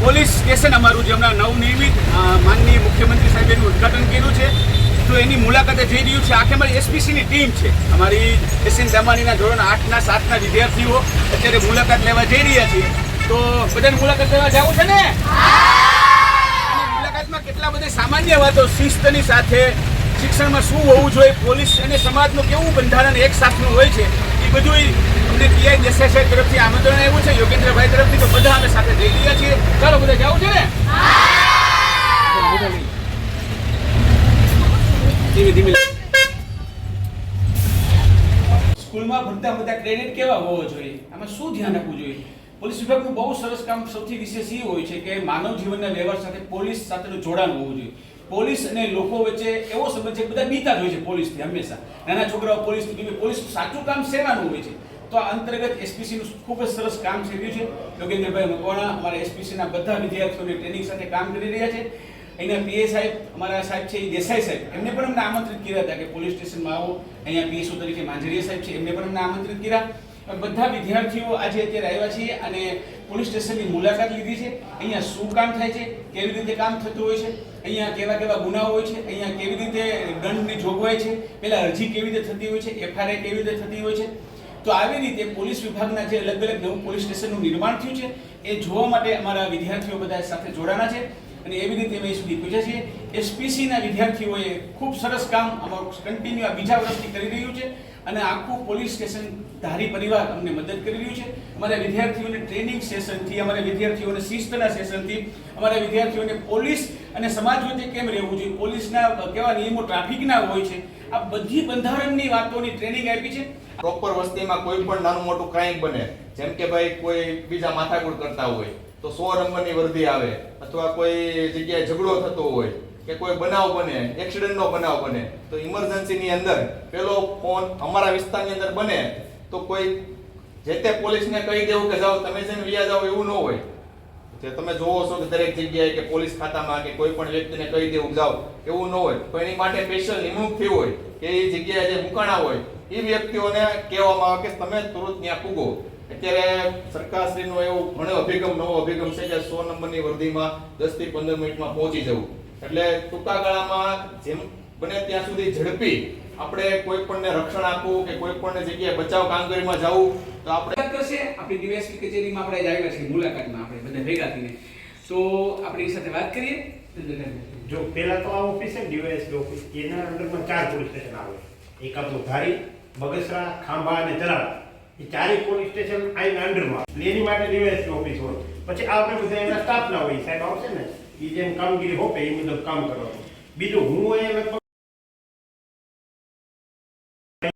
Police station અમારું જે હમણાં નવનિર્મિત માનનીય મુખ્યમંત્રી સાહેબે એનું ઉદ્ઘાટન કર્યું છે. તો એની મુલાકાતે જઈ રહ્યું છે. આખે અમારી એસપીસીની ટીમ છે. અમારી એસએન દમાણીના ધોરણ આઠના, સાતના વિદ્યાર્થીઓ અત્યારે મુલાકાત લેવા જઈ રહ્યા છીએ. તો બધાને મુલાકાત લેવા જવું છે ને? મુલાકાતમાં કેટલા બધા સામાન્ય વાતો, શિસ્તની સાથે શિક્ષણમાં શું હોવું જોઈએ, પોલીસ અને સમાજનું કેવું બંધારણ એક સાથનું હોય છે બધું અમને પીઆઈ સાહેબ તરફથી આમંત્રણ આવ્યું છે. યોગેન્દ્રભાઈ તરફથી તો બધા અમે સાથે જઈ રહ્યા છીએ. ચાલો, બધા જવું છે ધીમે ધીમે. સ્કૂલમાં ભણતા બધા ક્રેડિટ કેવા હોવો જોઈએ? આમાં શું ધ્યાન આપવું જોઈએ? પોલીસ વિભાગનું બહુ સરસ કામ સૌથી વિશેષ એ હોય છે કે માનવ જીવનના વ્યવહાર સાથે પોલીસ સાથેનું જોડાણ હોવું જોઈએ. પોલીસ અને લોકો વચ્ચે એવો સંબંધ છે બધા બીતા જ હોય છે પોલીસથી હંમેશા. નાના છોકરાઓ પોલીસથી કે પોલીસ સાચું કામ શેનાનું હોય છે. તો આ અંતર્ગત એસપીસીનું ખૂબ જ સરસ કામ થઈ રહ્યું છે. યોગેન્દ્રભાઈ મકવાણા અમારા એસપીસીના બધા વિદ્યાર્થીઓને ટ્રેનિંગ સાથે કામ કરી રહ્યા છે. અહીંયા પીએ સાહેબ, અમારા સાહેબ છે એ દેસાઈ સાહેબ. એમને પણ અમને આમંત્રિત કર્યા હતા કે પોલીસ સ્ટેશનમાં આવો. અહીંયા પીએસઓ તરીકે માંજરીયા સાહેબ છે, એમને પણ અમને આમંત્રિત કર્યા. બધા વિદ્યાર્થીઓ આજે અત્યારે આવ્યા છીએ અને પોલીસ સ્ટેશનની મુલાકાત લીધી છે. અહીંયા શું કામ થાય છે, કેવી રીતે કામ થતું હોય છે અહીંયા કેવા કેવા ગુનાઓ હોય છે, અહીંયા કેવી રીતે દંડની જોગવાઈ છે પહેલાં અરજી કેવી રીતે થતી હોય છે, એફઆરઆઈ કેવી રીતે થતી હોય છે. તો આવી રીતે પોલીસ વિભાગના જે અલગ અલગ નવું પોલીસ સ્ટેશનનું નિર્માણ થયું છે, એ જોવા માટે અમારા વિદ્યાર્થીઓ બધા સાથે જોડાના છે. અને એવી રીતે અમે સુધી પહોંચ્યા છીએ. એસપીસીના વિદ્યાર્થીઓએ ખૂબ સરસ કામ અમારું કન્ટિન્યુ આ બીજા વર્ષથી કરી રહ્યું છે. અને આખું પોલીસ સ્ટેશન ધારી પરિવાર અમને મદદ કરી રહ્યું છે. અમારા વિદ્યાર્થીઓને ટ્રેનિંગ સેશનથી, અમારા વિદ્યાર્થીઓને શિસ્તના સેશનથી, અમારા વિદ્યાર્થીઓને પોલીસ અને સમાજ વચ્ચે કેમ રહેવું જોઈએ? પોલીસના કેવા નિયમો ટ્રાફિકના હોય છે? આ બધી બંધારણની વાતોની ટ્રેનિંગ આપી છે. પ્રોપર વસ્તીમાં કોઈ પણ નાનું મોટું ક્રાઇમ બને, જેમ કે ભાઈ કોઈ બીજા માથાકૂટ કરતા હોય, તો સો નંબરની વર્દી આવે, અથવા કોઈ જગ્યાએ ઝઘડો થતો હોય કે કોઈ બનાવ બને એક્સિડન્ટનો બનાવ બને, તો ઇમરજન્સીની અંદર પેલો ફોન અમારા વિસ્તારની અંદર બને, તો કોઈ જે તે પોલીસને કહી દેવું કે જાઓ, તમે જઈને વ્યા જાઓ, એવું ન હોય. જે તમે જોવો છો કે દરેક જગ્યાએ કે પોલીસ ખાતામાં કે કોઈ પણ વ્યક્તિને કહી દેવું, જાઓ, એવું ન હોય. તો એની માટે સ્પેશિયલ નિમણૂક થઈ હોય કે એ જગ્યાએ જે મુકાણા હોય, એ વ્યક્તિઓને કહેવામાં આવે કે તમે તુરંત ત્યાં પૂગો અત્યારે સરકારશ્રીનો એવો ઘણો અભિગમ, નવો અભિગમ છે કે સો નંબરની વર્દીમાં દસથી પંદર મિનિટમાં પહોંચી જવું. એટલે ટૂંકા ગાળામાં જેમ બને ત્યાં સુધી ઝડપી આપણે કોઈ પણને રક્ષણ આપવું કે કોઈ પણ જગ્યાએ બચાવ કામગીરીમાં જવું તો આપણે કરશે. આપણી ડીવાયએસપી કચેરીમાં આપણે જ આવ્યા છીએ મુલાકાતમાં આપણે બધા ભેગા થઈને. તો આપણી સાથે વાત કરીએ. જો પેલા તો આ ઓફિસ છે ડીવાયએસપી ઓફિસ એના અંડરમાં ચાર પોલીસ સ્ટેશન આવે. એક આપણું ધારી બગસરા ખાંભા અને જરા એ ચારેય પોલીસ સ્ટેશન આના અંડરમાં. એની માટે ડીવાયએસપી ઓફિસ હોય. પછી આપણે બધા એના સ્ટાફના હોય સાહેબ આવશે ને? એ જેમ કામગીરી હોપે એ મુજબ કામ કરવાનું. બીજું હું અહીંયા લગભગ